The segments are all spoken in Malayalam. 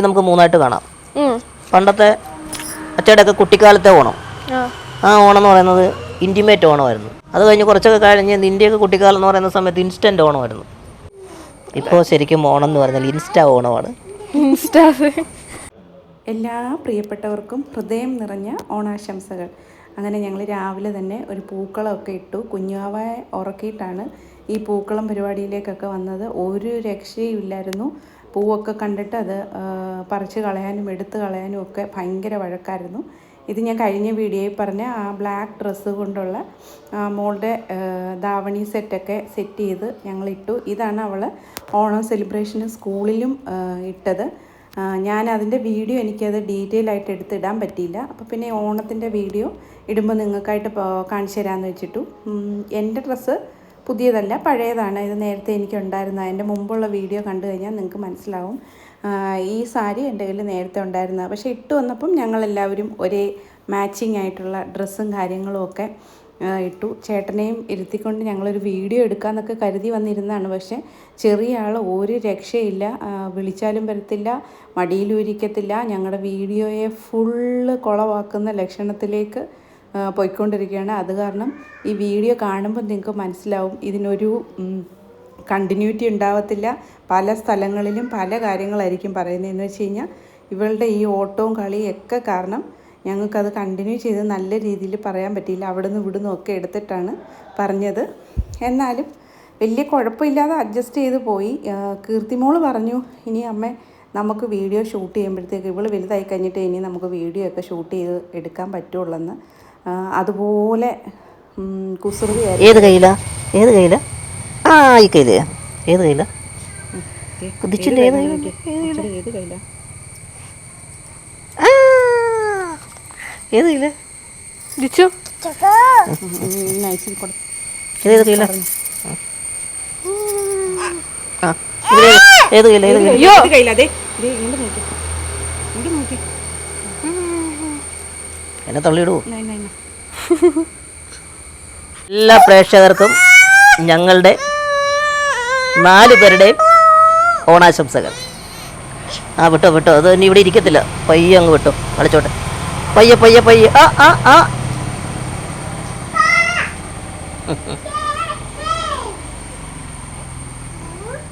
നമുക്ക് മൂന്നായിട്ട് കാണാം. പണ്ടത്തെ അച്ചയുടെ ഒക്കെ കുട്ടിക്കാലത്തെ ഓണം. ആ. ഓണം എന്ന് പറയുന്നത് ഇന്റിമേറ്റ് ഓണമായിരുന്നു. അത് കഴിഞ്ഞ് കുറച്ചൊക്കെ കഴിഞ്ഞ് നിന്റെയൊക്കെ കുട്ടിക്കാലം എന്ന് പറയുന്ന സമയത്ത് ഇൻസ്റ്റന്റ് ഓണമായിരുന്നു. ഇപ്പോൾ ശരിക്കും ഓണം എന്ന് പറഞ്ഞാൽ ഇൻസ്റ്റ ഓണമാണ്. ഇൻസ്റ്റാസ് എല്ലാ പ്രിയപ്പെട്ടവർക്കും ഹൃദയം നിറഞ്ഞ ഓണാശംസകൾ. അങ്ങനെ ഞങ്ങൾ രാവിലെ തന്നെ ഒരു പൂക്കളമൊക്കെ ഇട്ടു. കുഞ്ഞാവയെ ഉറക്കിയിട്ടാണ് ഈ പൂക്കളം പരിപാടിയിലേക്കൊക്കെ വന്നത്. ഒരു രക്ഷയും ഇല്ലായിരുന്നു പൂവൊക്കെ കണ്ടിട്ട് അത് പറിച്ച് കളയാനും എടുത്ത് കളയാനും ഒക്കെ ഭയങ്കര വഴക്കായിരുന്നു. ഇത് ഞാൻ കഴിഞ്ഞ വീഡിയോയിൽ പറഞ്ഞ ആ ബ്ലാക്ക് ഡ്രസ്സ് കൊണ്ടുള്ള മോളുടെ ധാവണി സെറ്റൊക്കെ സെറ്റ് ചെയ്ത് ഞങ്ങളിട്ടു. ഇതാണ് അവൾ ഓണം സെലിബ്രേഷന് സ്കൂളിലും ഇട്ടത്. ഞാൻ അതിന്റെ വീഡിയോ എനിക്കത് ഡീറ്റെയിൽ ആയിട്ട് എടുത്തിടാൻ പറ്റിയില്ല. അപ്പോൾ പിന്നെ ഓണത്തിന്റെ വീഡിയോ ഇടുമ്പോൾ നിങ്ങൾക്കായിട്ട് കാണിച്ചു തരാമെന്ന് വെച്ചിട്ടു. എന്റെ ഡ്രസ്സ് പുതിയതല്ല പഴയതാണ്. ഇത് നേരത്തെ എനിക്കുണ്ടായിരുന്ന എന്റെ മുമ്പുള്ള വീഡിയോ കണ്ടു കഴിഞ്ഞാൽ നിങ്ങൾക്ക് മനസ്സിലാവും. ഈ സാരി എന്റെ കയ്യിൽ നേരത്തെ ഉണ്ടായിരുന്ന. പക്ഷേ ഇട്ട് വന്നപ്പം ഞങ്ങളെല്ലാവരും ഒരേ മാച്ചിങ് ആയിട്ടുള്ള ഡ്രസ്സും കാര്യങ്ങളും ഒക്കെ ഇട്ടു. ചേട്ടനെയും ഇരുത്തിക്കൊണ്ട് ഞങ്ങളൊരു വീഡിയോ എടുക്കാമെന്നൊക്കെ കരുതി വന്നിരുന്നതാണ്. പക്ഷേ ചെറിയ ആൾ ഒരു രക്ഷയില്ല വിളിച്ചാലും വരത്തില്ല മടിയിലൂരിക്കത്തില്ല ഞങ്ങളുടെ വീഡിയോയെ ഫുള്ള് കുളവാക്കുന്ന ലക്ഷണത്തിലേക്ക് പോയിക്കൊണ്ടിരിക്കുകയാണ്. അത് കാരണം ഈ വീഡിയോ കാണുമ്പോൾ നിങ്ങൾക്ക് മനസ്സിലാവും ഇതിനൊരു കണ്ടിന്യൂറ്റി ഉണ്ടാവത്തില്ല. പല സ്ഥലങ്ങളിലും പല കാര്യങ്ങളായിരിക്കും പറയുന്നത്. എന്ന് വെച്ച് കഴിഞ്ഞാൽ ഇവളുടെ ഈ ഓട്ടവും കളിയും ഒക്കെ കാരണം ഞങ്ങൾക്കത് കണ്ടിന്യൂ ചെയ്ത് നല്ല രീതിയിൽ പറയാൻ പറ്റിയില്ല. അവിടെ നിന്ന് ഇവിടുന്ന് ഒക്കെ എടുത്തിട്ടാണ് പറഞ്ഞത്. എന്നാലും വലിയ കുഴപ്പമില്ലാതെ അഡ്ജസ്റ്റ് ചെയ്ത് പോയി. കീർത്തിമോൾ പറഞ്ഞു ഇനി അമ്മ നമുക്ക് വീഡിയോ ഷൂട്ട് ചെയ്യുമ്പോഴത്തേക്ക് ഇവൾ വലുതായി കഴിഞ്ഞിട്ട് ഇനി നമുക്ക് വീഡിയോ ഒക്കെ ഷൂട്ട് ചെയ്ത് എടുക്കാൻ പറ്റുള്ളെന്ന്. ആ, അതുപോലെ ഏത് കയ്യിലാ ഏത് കയ്യിലാ ആ ഈ കയ്യിൽ ഏത് കയ്യിലാ കുതിച്ചിന്റെ ഏത് കയ്യിലാ? ഏത് കയ്യിലാ ആ, ഏത് കയ്യിൽ ലിച്ചു നൈസിൽ കൊടു ഏത് കയ്യിലാ ആ ഏത് കയ്യിലാ ഏത് കയ്യിലാ അയ്യോ ഏത് കയ്യിലാ അതെ ദേ ഇങ്ങോട്ട് നോക്കി ഇങ്ങോട്ട് നോക്കി എന്നെ തള്ളിയിടുവോ എല്ലാ പ്രേക്ഷകർക്കും ഞങ്ങളുടെ നാല് പേരുടെയും ഓണാശംസകൾ. ആ വിട്ടോ വിട്ടോ. അത് ഇനി ഇവിടെ ഇരിക്കത്തില്ല. പയ്യെ അങ്ങ് വിട്ടോ. കളിച്ചോട്ടെ. പയ്യെ പയ്യെ പയ്യെ. ആ ആ ആ.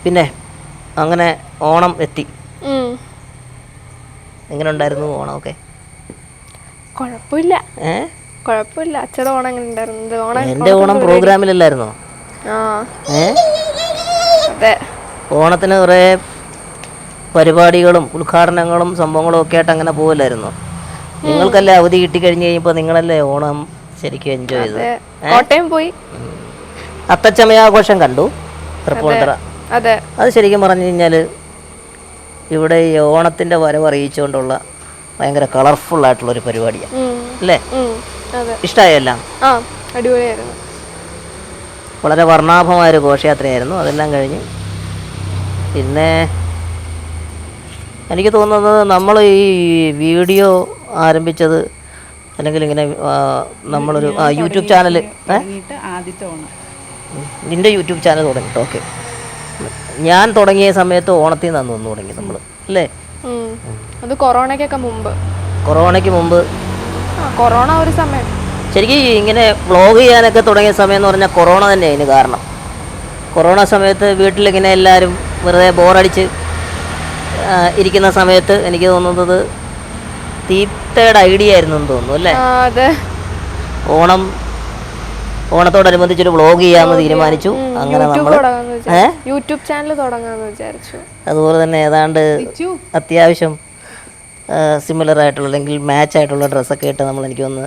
പിന്നെ അങ്ങനെ ഓണം എത്തി. എങ്ങനെ ഉണ്ടായിരുന്നു ഓണമൊക്കെ കുഴപ്പമില്ല. കുഴപ്പമില്ല. ഓണം എങ്ങനെ ഓണം എന്റെ ഓണം പ്രോഗ്രാമിലല്ലായിരുന്നോ? ആ. ഏ? അതെ. ഓണത്തിന് കുറേ പരിപാടികളും ഉദ്ഘാടനങ്ങളും സംഭവങ്ങളും ഒക്കെ ആയിട്ട് അങ്ങനെ പോവില്ലായിരുന്നോ? നിങ്ങൾക്കല്ലേ അവധി കിട്ടി കഴിഞ്ഞ് കഴിഞ്ഞപ്പോ നിങ്ങളല്ലേ ഓണം ശരിക്കും എൻജോയ് ചെയ്ത് കോട്ടയം പോയി. അത്തച്ചമയാഘോഷം കണ്ടു? തൃപ്പൂണിത്തറ. അതെ. അത്. ശരിക്കും പറഞ്ഞു കഴിഞ്ഞാൽ ഇവിടെ ഈ ഓണത്തിന്റെ വരവ് അറിയിച്ചുകൊണ്ടുള്ള ഭയങ്കര കളർഫുൾ ആയിട്ടുള്ള ഒരു പരിപാടിയാണ്. അല്ലേ? ഇഷ്ടമായെല്ലാം ഒരു അടിപൊളിയായിരുന്നു. വളരെ വർണാഭമായൊരു ഘോഷയാത്രയായിരുന്നു. അതെല്ലാം കഴിഞ്ഞ് പിന്നെ എനിക്ക് തോന്നുന്നത് നമ്മൾ ഈ വീഡിയോ ആരംഭിച്ചത് അല്ലെങ്കിൽ ഇങ്ങനെ നമ്മളൊരു യൂട്യൂബ് ചാനൽ നിന്റെ യൂട്യൂബ് ചാനൽ തുടങ്ങി ഓക്കെ. ഞാൻ തുടങ്ങിയ സമയത്ത് ഓണത്തിൽ നിന്നാണ് തുടങ്ങി നമ്മൾ അല്ലേ. അത് കൊറോണയ്ക്കൊക്കെ മുമ്പ്. കൊറോണയ്ക്ക് മുമ്പ്. കൊറോണ ഒരു സമയം. ശരിക്കും ഇങ്ങനെ വ്ളോഗ് ചെയ്യാനൊക്കെ തുടങ്ങിയ സമയം എന്ന് പറഞ്ഞാൽ കൊറോണ തന്നെ അതിന് കാരണം. കൊറോണ സമയത്ത് വീട്ടിലിങ്ങനെ എല്ലാവരും വെറുതെ ബോറടിച്ച് ഇരിക്കുന്ന സമയത്ത് എനിക്ക് തോന്നുന്നത് തീറ്റയുടെ ഐഡിയ ആയിരുന്നു എന്ന് തോന്നുന്നു അല്ലേ? ഓണം ഓണത്തോടനുബന്ധിച്ചൊരു വ്ളോഗ് ചെയ്യാമെന്ന് തീരുമാനിച്ചു. അങ്ങനെ നമ്മൾ യൂട്യൂബ് ചാനൽ തുടങ്ങാമെന്ന് വിചാരിച്ചു. അതുപോലെ തന്നെ ഏതാണ്ട് അത്യാവശ്യം സിമിലർ ആയിട്ടുള്ള അല്ലെങ്കിൽ മാച്ച് ആയിട്ടുള്ള ഡ്രസ്സൊക്കെ ഇട്ട് നമ്മൾ എനിക്ക് ഒന്ന്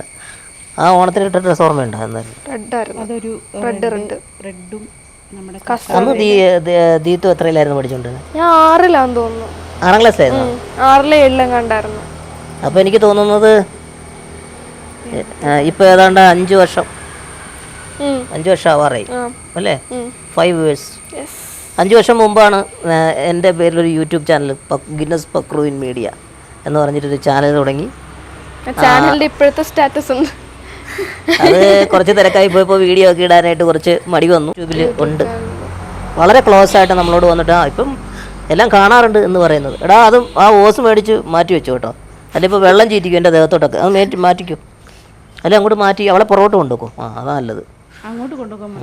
ആ ഓണത്തിന് ഇട്ട ഡ്രസ്സ് ഓർമ്മയുണ്ടോ ആയിരുന്നു. അതൊരു റെഡ് റെഡ് റെഡും നമ്മുടെ അന്ന് ദീത്തു എത്രയിലായിരുന്നു പഠിച്ചുകൊണ്ടിരുന്നത് ഞാൻ ആറിലാന്ന് തോന്നുന്നു. ആറാം ക്ലാസ്സിലായിരുന്നു. ആറിലെ ഏഴിലും കണ്ടായിരുന്നു അപ്പോൾ എനിക്ക് തോന്നുന്നത് ഇപ്പൊ ഏതാണ്ട് അഞ്ചു വർഷം. അഞ്ചു വർഷം ആവാറായി. അല്ലേ? ഫൈവ് ഇയേഴ്സ് അഞ്ചു അഞ്ച് വർഷം മുമ്പാണ് എന്റെ പേരിലൊരു YouTube channel Guinness Pakru in media എന്ന് പറഞ്ഞിട്ടൊരു ചാനൽ തുടങ്ങി. ചാനലിന്റെ ഇപ്പോഴത്തെ സ്റ്റാറ്റസ് ഉണ്ട് അത് കുറച്ച് തിരക്കായി പോയപ്പോൾ വീഡിയോ ഒക്കെ ഇടാനായിട്ട് കുറച്ച് മടി വന്നു. യൂട്യൂബിൽ ഉണ്ട്. വളരെ ക്ലോസ് ആയിട്ട് നമ്മളോട് വന്നിട്ട് ആ ഇപ്പം എല്ലാം കാണാറുണ്ട് എന്ന് പറയുന്നത്. എടാ അതും ആ ഓസ് മേടിച്ച് മാറ്റി വെച്ചു കേട്ടോ. അല്ല ഇപ്പോൾ വെള്ളം ചീറ്റിക്കും എന്റെ ദേഹത്തോട്ടൊക്കെ. അത് മേറ്റി മാറ്റിക്കും. അല്ല അങ്ങോട്ട് മാറ്റി അവളെ പുറകോട്ട് കൊണ്ടുപോക്കും ആ അതാ നല്ലത്. അങ്ങോട്ട് കൊണ്ടുപോകാൻ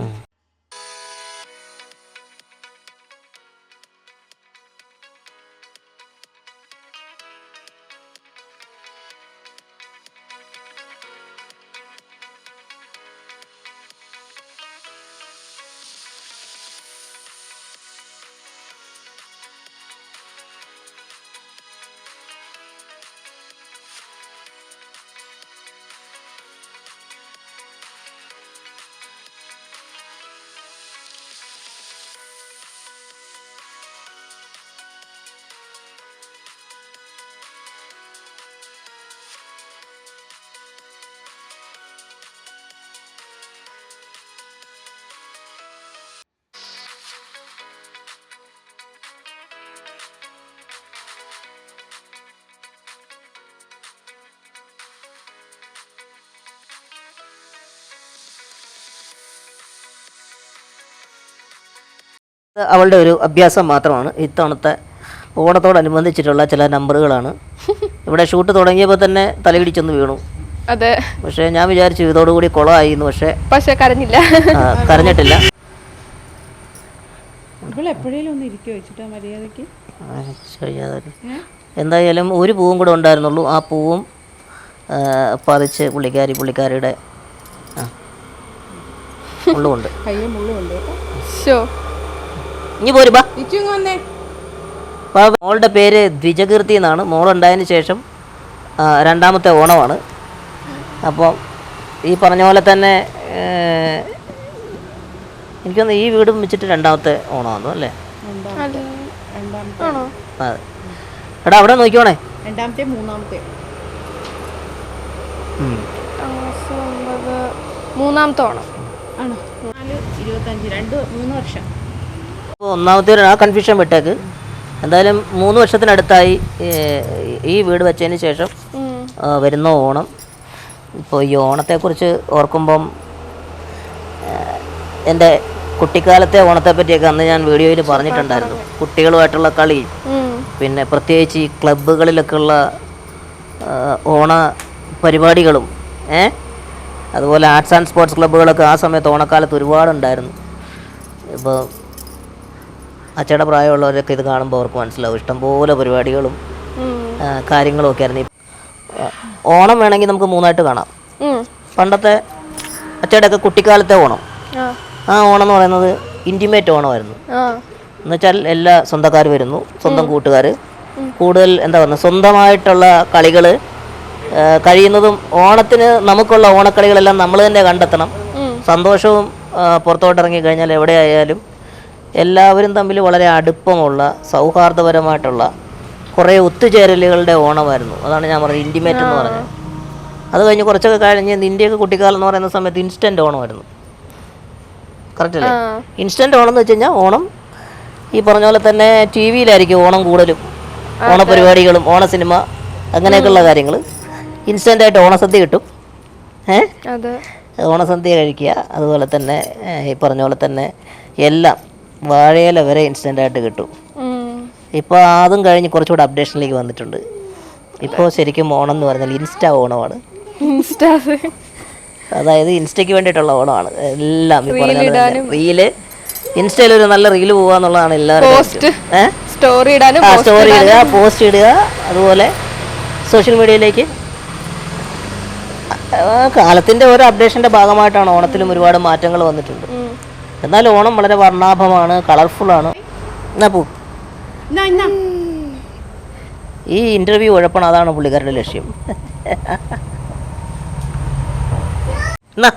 അവളുടെ ഒരു അഭ്യാസം മാത്രമാണ്. ഇത്തവണത്തെ ഓണത്തോടനുബന്ധിച്ചിട്ടുള്ള ചില നമ്പറുകളാണ്. ഇവിടെ ഷൂട്ട് തുടങ്ങിയപ്പോൾ തന്നെ തലയിടിച്ചൊന്ന് വീണു. അതെ. പക്ഷേ ഞാൻ വിചാരിച്ചു ഇതോടുകൂടി കുളമായി എന്ന് പക്ഷേ പക്ഷെ കരഞ്ഞില്ല. കരഞ്ഞിട്ടില്ല. എന്തായാലും ഒരു പൂവും കൂടെ ഉണ്ടായിരുന്നുള്ളൂ. ആ പൂവും പതിച്ച് പറിച്ച് പുള്ളിക്കാരി പുള്ളിക്കാരിയുടെ ആ, ഉള്ളുകൊണ്ട് കയ്യും മുള്ളുണ്ട് കേട്ടോ ഷോ ഇനി പോരുമ്പോ ബാ. ഇച്ചു അപ്പോൾ മോളുടെ പേര് ദ്വിജകീർത്തി എന്നാണ്. മോളുണ്ടായതിന് ശേഷം രണ്ടാമത്തെ ഓണമാണ്. അപ്പോൾ ഈ പറഞ്ഞ പോലെ തന്നെ എനിക്കൊന്ന് ഈ വീടും വെച്ചിട്ട് രണ്ടാമത്തെ ഓണമാണോ അല്ലേ? രണ്ടാമത്തെ. രണ്ടാമത്തെ. ആണോ? അതെ. എടാ അവിടെ നോക്കിയോണേ രണ്ടാമത്തെ മൂന്നാമത്തെ. മൂന്നാമത്തെ ഓണം. ആണോ? നാല് ഇരുപത്തഞ്ച് രണ്ട് മൂന്ന് വർഷം. ഒന്നാമത്തെ ആ കൺഫ്യൂഷൻ വിട്ടേക്ക്. എന്തായാലും മൂന്ന് വർഷത്തിനടുത്തായി ഈ വീട് വെച്ചതിന് ശേഷം വരുന്ന ഓണം. ഇപ്പോൾ ഈ ഓണത്തെക്കുറിച്ച് ഓർക്കുമ്പം എന്റെ കുട്ടിക്കാലത്തെ ഓണത്തെ പറ്റിയൊക്കെ അന്ന് ഞാൻ വീഡിയോയിൽ പറഞ്ഞിട്ടുണ്ടായിരുന്നു. കുട്ടികളുമായിട്ടുള്ള കളി പിന്നെ പ്രത്യേകിച്ച് ഈ ക്ലബ്ബുകളിലൊക്കെ ഉള്ള ഓണ പരിപാടികളും ഏ അതുപോലെ ആർട്സ് ആൻഡ് സ്പോർട്സ് ക്ലബ്ബുകളൊക്കെ ആ സമയത്ത് ഓണക്കാലത്ത് ഒരുപാടുണ്ടായിരുന്നു. ഇപ്പോൾ അച്ചയുടെ പ്രായമുള്ളവരൊക്കെ ഇത് കാണുമ്പോൾ അവർക്ക് മനസ്സിലാവും. ഇഷ്ടംപോലെ പരിപാടികളും കാര്യങ്ങളും ഒക്കെ ആയിരുന്നു. ഓണം വേണമെങ്കിൽ നമുക്ക് മൂന്നായിട്ട് കാണാം. പണ്ടത്തെ അച്ചയുടെ ഒക്കെ കുട്ടിക്കാലത്തെ ഓണം. ആ. ഓണം എന്ന് പറയുന്നത് ഇന്റിമേറ്റ് ഓണമായിരുന്നു. എന്നുവെച്ചാൽ എല്ലാ സ്വന്തക്കാർ വരുന്നു സ്വന്തം കൂട്ടുകാർ കൂടുതൽ എന്താ പറയുക സ്വന്തമായിട്ടുള്ള കളികൾ കഴിയുന്നതും ഓണത്തിന് നമുക്കുള്ള ഓണക്കളികളെല്ലാം നമ്മൾ തന്നെ കണ്ടെത്തണം. സന്തോഷവും പുറത്തോട്ടിറങ്ങി കഴിഞ്ഞാൽ എവിടെയായാലും എല്ലാവരും തമ്മിൽ വളരെ അടുപ്പമുള്ള സൗഹാർദ്ദപരമായിട്ടുള്ള കുറേ ഒത്തുചേരലുകളുടെ ഓണമായിരുന്നു. അതാണ് ഞാൻ പറഞ്ഞത് ഇന്റിമേറ്റ് എന്ന് പറഞ്ഞത്. അത് കഴിഞ്ഞ് കുറച്ചൊക്കെ കഴിഞ്ഞ് നിന്റെയൊക്കെ കുട്ടിക്കാലം എന്ന് പറയുന്ന സമയത്ത് ഇൻസ്റ്റന്റ് ഓണമായിരുന്നു. കറക്റ്റ് അല്ലേ. ഇൻസ്റ്റന്റ് ഓണം എന്ന് വെച്ച് കഴിഞ്ഞാൽ ഓണം ഈ പറഞ്ഞ പോലെ തന്നെ ടി വിയിലായിരിക്കും ഓണം കൂടുതലും. ഓണപരിപാടികളും ഓണ സിനിമ അങ്ങനെയൊക്കെയുള്ള കാര്യങ്ങൾ. ഇൻസ്റ്റന്റ് ആയിട്ട് ഓണസദ്യ കിട്ടും. ഏഹ് ഓണസദ്യ കഴിക്കുക. അതുപോലെ തന്നെ ഈ പറഞ്ഞ പോലെ തന്നെ എല്ലാം. വാഴയില വരെ ഇൻസ്റ്റന്റ് ആയിട്ട് കിട്ടും. ഇപ്പോൾ അതും കഴിഞ്ഞ് കുറച്ചുകൂടെ അപ്ഡേഷനിലേക്ക് വന്നിട്ടുണ്ട്. ഇപ്പോൾ ശരിക്കും ഓണം എന്ന് പറഞ്ഞാൽ ഇൻസ്റ്റ ഓണമാണ്. ഇൻസ്റ്റാ അതായത് ഇൻസ്റ്റയ്ക്ക് വേണ്ടിയിട്ടുള്ള ഓണമാണ്. എല്ലാം ഈ പറഞ്ഞ പോലെ തന്നെ. റീൽ. ഇൻസ്റ്റയിൽ ഒരു നല്ല റീൽ പോവാന്നുള്ളതാണ് എല്ലാവരും സ്റ്റോറി ഇടാനും സ്റ്റോറി ഇടുക പോസ്റ്റ് ഇടുക അതുപോലെ സോഷ്യൽ മീഡിയയിലേക്ക് കാലത്തിന്റെ ഓരോ അപ്ഡേഷന്റെ ഭാഗമായിട്ടാണ് ഓണത്തിലും ഒരുപാട് മാറ്റങ്ങൾ വന്നിട്ടുണ്ട്. എന്നാൽ ഓണം വളരെ വർണാഭമാണ് കളർഫുള്ളാണ് എന്നാ പോ. ഈ ഇന്റർവ്യൂ ഉഴപ്പണം അതാണ് പുള്ളിക്കാരുടെ ലക്ഷ്യം. എന്നാ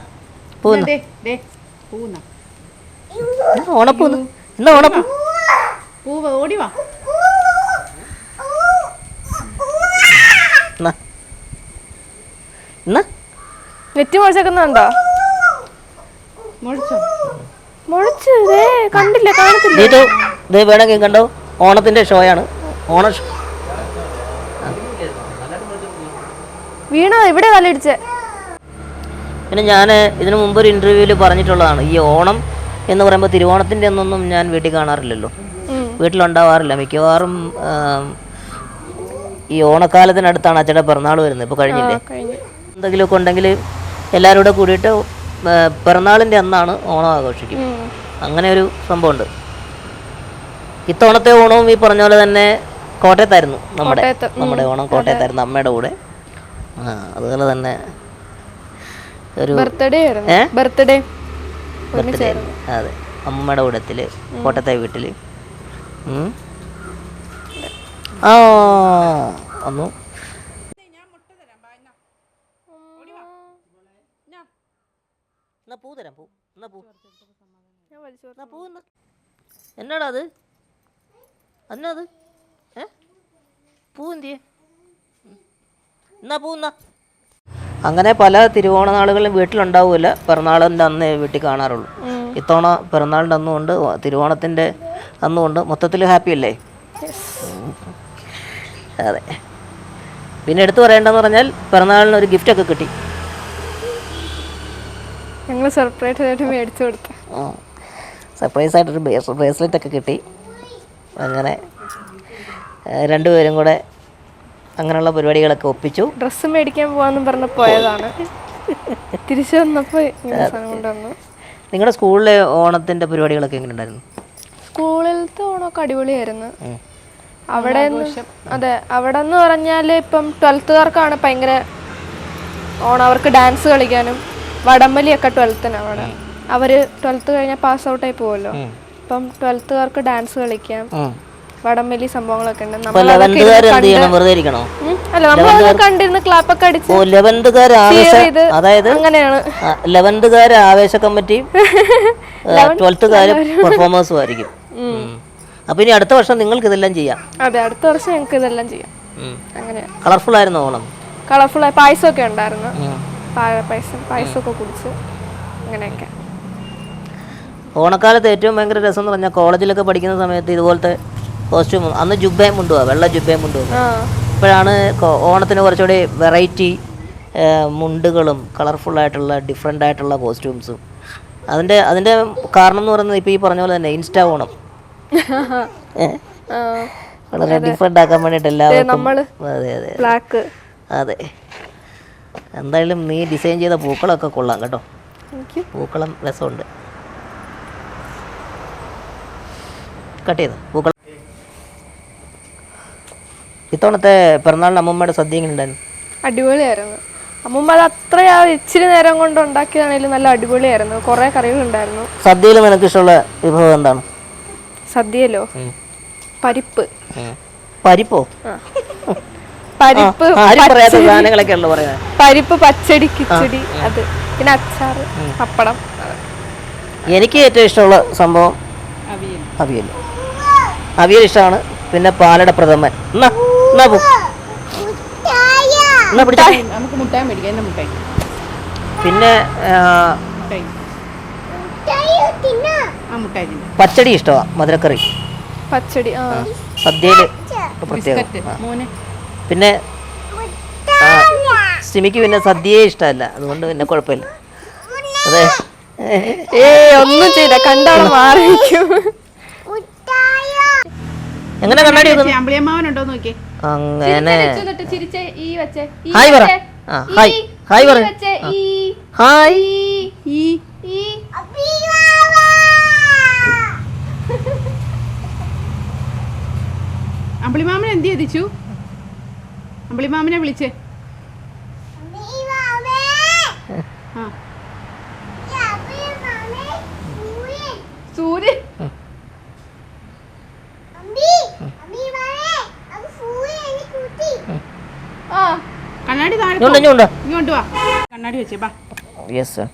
ഓണപ്പൂന്ന് എന്നാ. ഓണപ്പൂ പൂവ് ഓടി വാ. നെറ്റ് മുഴച്ചേക്കുന്നുണ്ടോ മുഴിച്ചോ കണ്ടില്ല കാണത്തില്ല. ഇത് ഇത് വേണമെങ്കിൽ കണ്ടോ? ഓണത്തിന്റെ ഷോയാണ് ഓണ ഷോ വീണ ഇവിടെ തലയിടിച്ചേ? പിന്നെ ഞാൻ ഇതിനു മുമ്പ് ഒരു ഇന്റർവ്യൂവിൽ പറഞ്ഞിട്ടുള്ളതാണ്. ഈ ഓണം എന്ന് പറയുമ്പോൾ തിരുവോണത്തിന്റെ ഒന്നൊന്നും ഞാൻ വീട്ടിൽ കാണാറില്ലല്ലോ. വീട്ടിലുണ്ടാവാറില്ല. മിക്കവാറും ഈ ഓണക്കാലത്തിനടുത്താണ് അച്ഛന്റെ പിറന്നാൾ വരുന്നത്. ഇപ്പോൾ കഴിഞ്ഞില്ലേ? കഴിഞ്ഞു. എന്തെങ്കിലുമൊക്കെ ഉണ്ടെങ്കിൽ എല്ലാവരും കൂടെ കൂടിയിട്ട് പിറന്നാളിന്റെ അന്നാണ് ഓണം ആഘോഷിക്കും. അങ്ങനെ ഒരു സംഭവമുണ്ട്. ഇത്തവണത്തെ ഓണവും ഈ പറഞ്ഞ പോലെ തന്നെ കോട്ടയത്തായിരുന്നു നമ്മുടെ കോട്ടയത്ത്, നമ്മുടെ ഓണം കോട്ടയത്തായിരുന്നു അമ്മയുടെ കൂടെ. ആ അതുപോലെ തന്നെ ഒരു ബർത്ത്ഡേ? ബർത്ത്ഡേ ബർത്ത്ഡേ അതെ അമ്മയുടെ കൂടത്തിൽ കോട്ടയത്തെ വീട്ടിൽ ആ ഒന്നു എന്നാ പൂ തരാം പൂ. എന്നാ പൂ. എന്നാടാ അത്? എന്നാ അത്? ഏ? പൂന്തിയെ എന്നാ പൂന്ന അങ്ങനെ പല തിരുവോണ നാളുകളിലും വീട്ടിലുണ്ടാവില്ല. പിറന്നാളിന്റെ അന്ന് വീട്ടിൽ കാണാറുള്ളൂ. ഇത്തവണ പിറന്നാളിന്റെ അന്നുകൊണ്ട് തിരുവോണത്തിന്റെ അന്നുകൊണ്ട് മൊത്തത്തിൽ ഹാപ്പി അല്ലേ? അതെ. പിന്നെ എടുത്തു പറയേണ്ടതെന്ന് പറഞ്ഞാൽ പിറന്നാളിന് ഒരു ഗിഫ്റ്റ് ഒക്കെ കിട്ടി. ഞങ്ങൾ സർപ്രൈസ് ആയിട്ട് മേടിച്ചു കൊടുത്തു. സർപ്രൈസ് ആയിട്ടൊരു ബ്രേസ്ലെറ്റ് ഒക്കെ കിട്ടി. അങ്ങനെ രണ്ടുപേരും കൂടെ അങ്ങനെയുള്ള പരിപാടികളൊക്കെ ഒപ്പിച്ചു. ഡ്രസ്സ് മേടിക്കാൻ പോവാന്നും പറഞ്ഞ് പോയതാണ്. തിരിച്ചു വന്നപ്പോൾ നിങ്ങളുടെ സ്കൂളിലെ ഓണത്തിന്റെ പരിപാടികളൊക്കെ എങ്ങനെ ഉണ്ടായിരുന്നു സ്കൂളിലത്തെ ഓണമൊക്കെ അടിപൊളിയായിരുന്നു. അവിടെ അതെ അവിടെ എന്ന് പറഞ്ഞാൽ ഇപ്പം ട്വൽത്തുകാർക്കാണ് ഭയങ്കര ഓണം അവർക്ക് ഡാൻസ് കളിക്കാനും വടംവലിയൊക്കെ ട്വൽത്തിന് അവിടെ. അവർ ട്വൽത്ത് കഴിഞ്ഞാൽ പാസ് ഔട്ടായി പോവല്ലോ. അപ്പം ട്വൽത്തുകാർക്ക് ഡാൻസ് കളിക്കാം. വടംവലി സംഭവങ്ങളൊക്കെ ഉണ്ട്. നമ്മൾ അതൊക്കെ ഇരുന്ന് കണ്ട് അല്ല നമ്മൾ കണ്ടിരുന്ന് ക്ലാപ്പൊക്കെ അടിച്ച് ഓ ലെവൻത്തുകാർ ആവേശ ചെയ്ത് അതായത് അങ്ങനെയാണ്. ലെവൻത്തുകാർ ആവേശ കമ്മിറ്റിയും ട്വൽത്തുകാരും പെർഫോമേഴ്സും ആയിരിക്കും. ഉം. അപ്പോൾ ഇനി അടുത്ത വർഷം നിങ്ങൾക്ക് ഇതെല്ലാം ചെയ്യാം. അതെ അടുത്ത വർഷം ഞങ്ങൾക്ക് ഇതെല്ലാം ചെയ്യാം. അങ്ങനെ. കളർഫുൾ ആയിരുന്നു ഓണം? കളർഫുൾ ആയ പായസമൊക്കെ ഉണ്ടായിരുന്നു. പായ പായസം പായസമൊക്കെ കുടിച്ച് അങ്ങനെയൊക്കെ. ഓണക്കാലത്ത് ഏറ്റവും ഭയങ്കര രസം എന്ന് പറഞ്ഞാൽ കോളേജിലൊക്കെ പഠിക്കുന്ന സമയത്ത് ഇതുപോലത്തെ കോസ്റ്റ്യൂം അന്ന് ജുബയും മുണ്ടുവാ വെള്ള ജുബയും മുണ്ടുവാ. ആ. ഇപ്പോഴാണ് ഓണത്തിന് കുറച്ചുകൂടി വെറൈറ്റി മുണ്ടുകളും കളർഫുൾ ആയിട്ടുള്ള ഡിഫറെന്റ് ആയിട്ടുള്ള കോസ്റ്റ്യൂംസും അതിന്റെ അതിന്റെ കാരണം എന്ന് പറയുന്നത് ഇപ്പോൾ ഈ പറഞ്ഞ പോലെ തന്നെ ഇൻസ്റ്റാ ഓണം. വളരെ ഡിഫറെന്റ് ആക്കാൻ വേണ്ടിയിട്ട് എല്ലാവർക്കും അതെ അതെ അതെ. എന്തായാലും നീ ഡിസൈൻ ചെയ്ത പൂക്കളൊക്കെ കൊള്ളാം കേട്ടോ. പൂക്കളം രസമുണ്ട്. കട്ട് ചെയ്ത്? പൂക്കൾ. ഇത്തവണത്തെ പിറന്നാളിന് അമ്മൂമ്മയുടെ സദ്യ എങ്ങനെ ഉണ്ടായിരുന്നു? അടിപൊളിയായിരുന്നു. അമ്മൂമ്മ അത് അത്ര ആ ഇച്ചിരി നേരം കൊണ്ട് ഉണ്ടാക്കിയതാണെങ്കിലും നല്ല അടിപൊളിയായിരുന്നു. കുറേ കറികളുണ്ടായിരുന്നു സദ്യയിൽ നിനക്ക് ഇഷ്ടമുള്ള വിഭവം എന്താണ്? സദ്യയിലോ? പരിപ്പ്. പരിപ്പോ? പരിപ്പ് സാധനങ്ങളൊക്കെ ഉള്ളു പരിപ്പ് പച്ചടി കിച്ചടി അത്. പിന്നെ അച്ചാറ് പപ്പടം. എനിക്ക് ഏറ്റവും ഇഷ്ടമുള്ള സംഭവം അവിയൽ. അവിയൽ ഇഷ്ടമാണ്. പിന്നെ പാലട പ്രഥമൻ. എന്നാ എന്നാ പോ. എന്നാ പിടിച്ചോ. നമുക്ക് മുട്ടായി മേടിക്കാം. മുട്ടായി. പിന്നെ. പച്ചടി ഇഷ്ടമാണ് മധുരക്കറി. പച്ചടി ആ. സദ്യയിൽ പ്രത്യേകം. പിന്നെ സിമിക്ക് പിന്നെ സദ്യയെ ഇഷ്ടമല്ല. അതുകൊണ്ട് പിന്നെ കുഴപ്പമില്ല. അതെ. ഏ ഒന്നും ചെയ്ത കണ്ടാണ് മാറിയിരിക്കും. എങ്ങനെ കണ്ണാടി വെക്കുന്നു? അമ്പിളിയമ്മാവനുണ്ടോ നോക്കിയേ. അങ്ങനെ. ചിരിച്ചേ ഈ വെച്ചേ ഈ ഹായ് പറ. ഹായ്. ഹായ് പറ. ഈ ഈ ഹായ്. അമ്പിളിമാമൻ എന്ത് ചെയ്തിച്ചു? അമ്പിളിമാമനെ വിളിച്ചേ. സൂര്യൻ. ആ കണ്ണാടി ഇങ്ങോട്ട് ഇങ്ങോട്ട്. വാ. കണ്ണാടി വെച്ചേ ബാ. യെസ്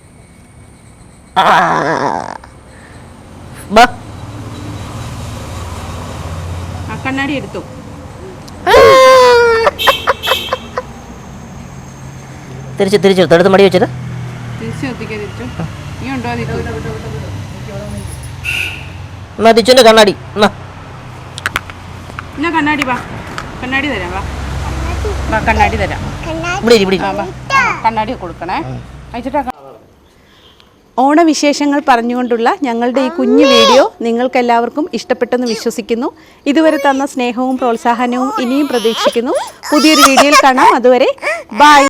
ബാ. കണ്ണാടി എടുത്തു. തിരിച്ച് തിരിച്ചു എടുത്ത്. മടി വെച്ചത്. തിരിച്ചു കണ്ണാടി. എന്നാ. എന്നാ കണ്ണാടി വാ. കണ്ണാടി തരാം വാ. വാ കണ്ണാടി തരാം. ഇവിടെ ഇരി, ഇവിടെ ഇരി. ആ വാ. കണ്ണാടി കൊടുക്കണേ. അയച്ചിട്ടാ ഓണവിശേഷങ്ങൾ പറഞ്ഞുകൊണ്ടുള്ള ഞങ്ങളുടെ ഈ കുഞ്ഞു വീഡിയോ നിങ്ങൾക്കെല്ലാവർക്കും ഇഷ്ടപ്പെട്ടെന്ന് വിശ്വസിക്കുന്നു. ഇതുവരെ തന്ന സ്നേഹവും പ്രോത്സാഹനവും ഇനിയും പ്രതീക്ഷിക്കുന്നു. പുതിയൊരു വീഡിയോയിൽ കാണാം. അതുവരെ ബൈ.